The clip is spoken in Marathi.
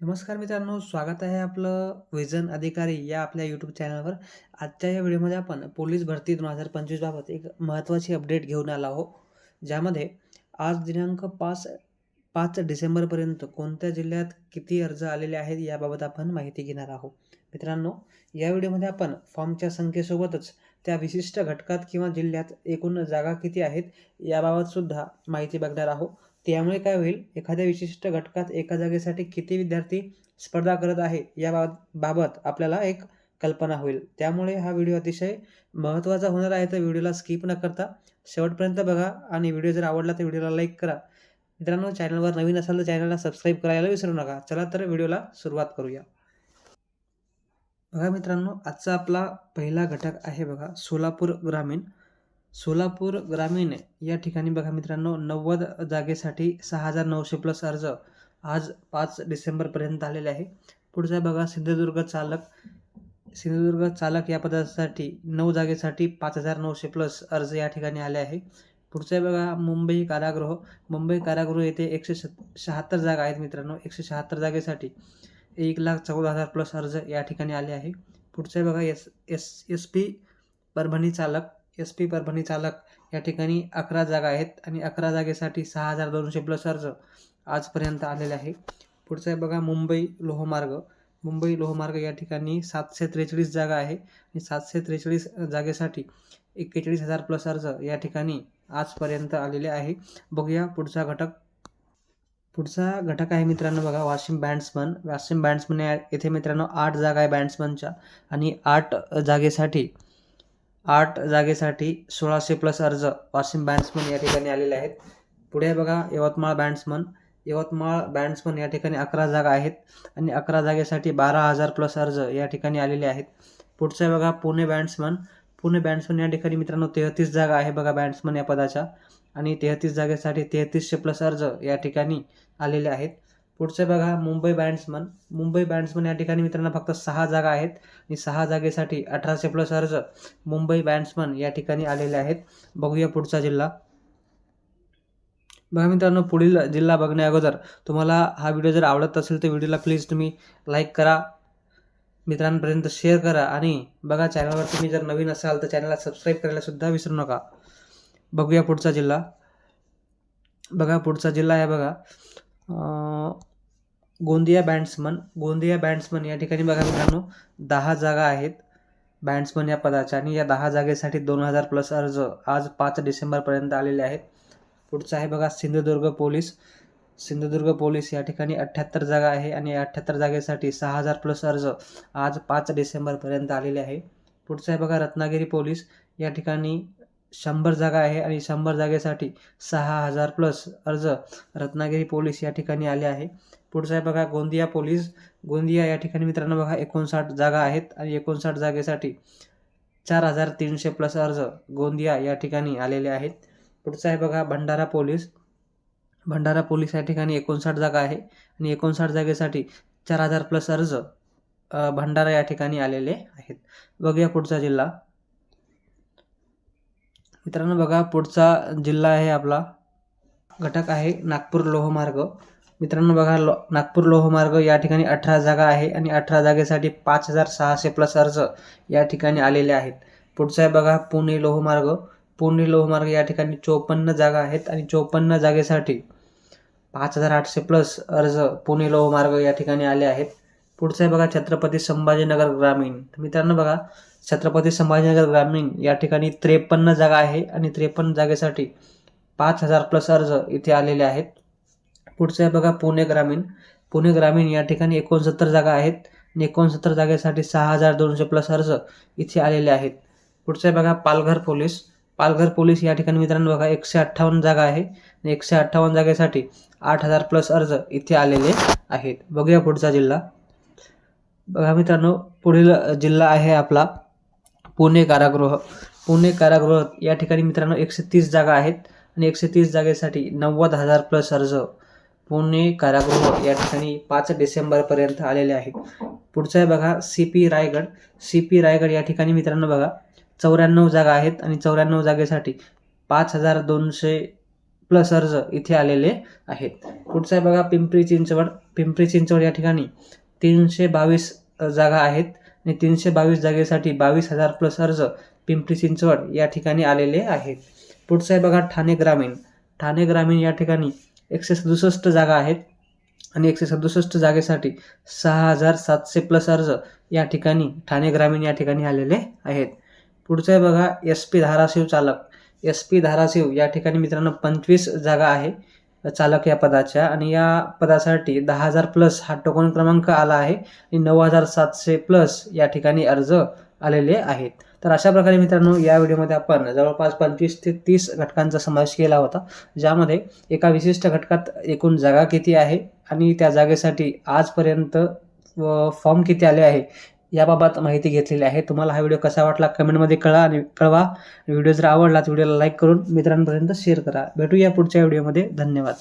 नमस्कार मित्रांनो, स्वागत आहे आपलं विजन अधिकारी या आपल्या यूट्यूब चॅनलवर. आजच्या या व्हिडिओमध्ये आपण पोलीस भरती दोन हजार पंचवीसबाबत एक महत्त्वाची अपडेट घेऊन आलो आहोत. ज्यामध्ये आज दिनांक 5 5 डिसेंबरपर्यंत कोणत्या जिल्ह्यात किती अर्ज आलेले आहेत याबाबत आपण माहिती घेणार आहोत. मित्रांनो, या व्हिडिओमध्ये आपण फॉर्मच्या संख्येसोबतच त्या विशिष्ट घटकात किंवा जिल्ह्यात एकूण जागा किती आहेत याबाबतसुद्धा माहिती बघणार आहोत. त्यामुळे काय होईल, एखाद्या विशिष्ट घटकात एका जागेसाठी किती विद्यार्थी स्पर्धा करत आहे याबाबत बाबत आपल्याला एक कल्पना होईल. त्यामुळे हा व्हिडिओ अतिशय महत्त्वाचा होणार आहे. तर व्हिडिओला स्किप न करता शेवटपर्यंत बघा आणि व्हिडिओ जर आवडला तर व्हिडिओला लाईक करा. मित्रांनो, चॅनलवर नवीन असाल तर चॅनलला सबस्क्राईब करायला विसरू नका. चला तर व्हिडिओला सुरुवात करूया. बघा मित्रांनो, आजचा आपला पहिला घटक आहे बघा सोलापूर ग्रामीण. सोलापूर ग्रामीण या ठिकाणी बघा मित्रांनो 90 जागेसाठी 6,900 प्लस अर्ज आज पाच डिसेंबरपर्यंत आलेले आहे. पुढचा बघा सिंधुदुर्ग चालक. सिंधुदुर्ग चालक या पदासाठी नऊ जागेसाठी 5,900 प्लस अर्ज या ठिकाणी आले आहे. पुढचा बघा मुंबई कारागृह. मुंबई कारागृह येथे 176 जागा आहेत मित्रांनो. 176 जागेसाठी 1,14,000 प्लस अर्ज या ठिकाणी आले आहे. पुढचा बघा S S S P Parbhani चालक. एस पी परभणी चालक या ठिकाणी 11 जागा आहेत आणि 11 जागेसाठी 6,200 प्लस अर्ज आजपर्यंत आलेले आहे. पुढचं आहे बघा मुंबई लोहमार्ग. मुंबई लोहमार्ग या ठिकाणी 743 जागा आहे आणि 743 जागेसाठी 41,000 प्लस अर्ज या ठिकाणी आजपर्यंत आलेले आहे. बघूया पुढचा घटक. पुढचा घटक आहे मित्रांनो बघा वाशिम बॅट्समन. वाशिम बॅट्समन या येथे मित्रांनो आठ जागा आहे बॅट्समनच्या आणि आठ जागेसाठी आठ जागेसाठी सोळाशे प्लस अर्ज वाशिम बॅट्समन या ठिकाणी आलेले आहेत. पुढे बघा यवतमाळ बॅट्समन. यवतमाळ बॅट्समन या ठिकाणी 11 जागा आहेत आणि 11 जागेसाठी बारा हजार प्लस अर्ज या ठिकाणी आलेले आहेत. पुढचं आहे बघा पुणे बॅट्समन. पुणे बॅट्समन या ठिकाणी मित्रांनो 33 जागा आहे बघा बॅट्समन या पदाच्या आणि 33 जागेसाठी 3300 प्लस अर्ज या ठिकाणी आलेले आहेत. पुढचं बघा मुंबई बँड्समन मुंबई बँड्समन या ठिकाणी मित्रांनो फक्त सहा जागा आहेत आणि सहा जागेसाठी अठराशे प्लस अर्ज मुंबई बँड्समन या ठिकाणी आलेले आहेत. बघूया पुढचा जिल्हा. बघा मित्रांनो, पुढील जिल्हा बघण्या अगोदर तुम्हाला हा व्हिडिओ जर आवडत असेल तर व्हिडिओला प्लीज तुम्ही लाईक करा, मित्रांपर्यंत शेअर करा आणि बघा चॅनलवर तुम्ही जर नवीन असाल तर चॅनलला सबस्क्राईब करायला सुद्धा विसरू नका. बघूया पुढचा जिल्हा. बघा पुढचा जिल्हा आहे बघा गोंदिया बॅट्समन. गोंदिया बॅट्समन या ठिकाणी बघा मित्रांनो दहा जागा आहेत बॅट्समन या पदाच्या आणि या दहा जागेसाठी दोन हजार प्लस अर्ज आज पाच डिसेंबरपर्यंत आलेले आहेत. पुढचं आहे बघा सिंधुदुर्ग पोलीस. सिंधुदुर्ग पोलीस या ठिकाणी 78 जागा आहे आणि 78 जागेसाठी सहा हजार प्लस अर्ज आज पाच डिसेंबरपर्यंत आलेले आहे. पुढचं आहे बघा रत्नागिरी पोलीस. या ठिकाणी शंभर जागा आहे आणि शंभर जागेसाठी सहा हजार प्लस अर्ज रत्नागिरी पोलीस या ठिकाणी आले आहे. पुढचं आहे बघा गोंदिया पोलीस. गोंदिया या ठिकाणी मित्रांनो बघा 59 जागा आहेत आणि 59 जागेसाठी 4,300 प्लस अर्ज गोंदिया या ठिकाणी आलेले आहेत. पुढचं आहे बघा भंडारा पोलीस. भंडारा पोलीस या ठिकाणी 59 जागा आहे आणि 59 जागेसाठी चार हजार प्लस अर्ज भंडारा या ठिकाणी आलेले आहेत. बघूया पुढचा जिल्हा. मित्रांनो बघा पुढचा जिल्हा आहे आपला घटक आहे नागपूर लोहमार्ग. मित्रांनो बघा लो नागपूर लोहमार्ग या ठिकाणी 18 जागा आहे आणि 18 जागेसाठी 5,600 प्लस अर्ज या ठिकाणी आलेले आहेत. पुढचा आहे बघा पुणे लोहमार्ग. पुणे लोहमार्ग या ठिकाणी 54 जागा आहेत आणि 54 जागेसाठी 5,800 प्लस अर्ज पुणे लोहमार्ग या ठिकाणी आले आहेत. पुढचं आहे बघा छत्रपती संभाजीनगर ग्रामीण. मित्रांनो बघा छत्रपती संभाजीनगर ग्रामीण या ठिकाणी 53 जागा आहे आणि 53 जागेसाठी पाच हजार प्लस अर्ज इथे आलेले आहेत. पुढचं आहे बघा पुणे ग्रामीण. पुणे ग्रामीण या ठिकाणी 69 जागा आहेत आणि 69 जागेसाठी 6,200 प्लस अर्ज इथे आलेले आहेत. पुढचं आहे बघा पालघर पोलीस. पालघर पोलीस या ठिकाणी मित्रांनो बघा 158 जागा आहे आणि 158 जागेसाठी आठ हजार प्लस अर्ज इथे आलेले आहेत. बघूया पुढचा जिल्हा. बघा मित्रांनो पुढील जिल्हा आहे आपला पुणे कारागृह. पुणे कारागृह या ठिकाणी मित्रांनो 130 जागा आहेत आणि 130 जागेसाठी नव्वद हजार प्लस अर्ज पुणे कारागृह या ठिकाणी पाच डिसेंबरपर्यंत आलेले आहेत. पुढचं आहे बघा C P Raigad. C P Raigad या ठिकाणी मित्रांनो बघा 94 जागा आहेत आणि 94 जागेसाठी 5,200 प्लस अर्ज इथे आलेले आहेत पुढचं आहे बघा पिंपरी चिंचवड पिंपरी चिंचवड या ठिकाणी तीनशे बावीस जागा आहेत. आणि तीनशे बावीस जागेसाठी बावीस हजार प्लस अर्ज पिंपरी चिंचवड या ठिकाणी आलेले आहेत. पुढचं आहे बघा ठाणे ग्रामीण. ठाणे ग्रामीण या ठिकाणी एकशे सदुसष्ट जागा आहेत. आणि एकशे सदुसष्ट जागेसाठी सहा हजार सातशे प्लस अर्ज या ठिकाणी ठाणे ग्रामीण या ठिकाणी आलेले आहेत. पुढचं आहे बघा एस पी धाराशिव चालक. एस पी धाराशिव या ठिकाणी मित्रांनो पंचवीस जागा आहे. चालक या पदाच्या आणि या पदासाठी दहा हजार प्लस हा टोकन क्रमांक आला आहे आणि नऊ हजार सातशे प्लस या ठिकाणी अर्ज आलेले आहेत. तर अशा प्रकारे मित्रांनो या व्हिडिओमध्ये आपण जवळपास पंचवीस ते तीस घटकांचा समावेश केला होता ज्यामध्ये एका विशिष्ट घटकात एकूण जागा किती आहे आणि त्या जागेसाठी आजपर्यंत फॉर्म किती आले आहे याबाबत माहिती घेतलेली आहे. तुम्हाला हा व्हिडिओ कसा वाटला कमेंटमध्ये कळा आणि कळवा. व्हिडिओ जर आवडला तर व्हिडिओला लाईक करून मित्रांपर्यंत शेअर करा. भेटूया पुढच्या व्हिडिओमध्ये धन्यवाद.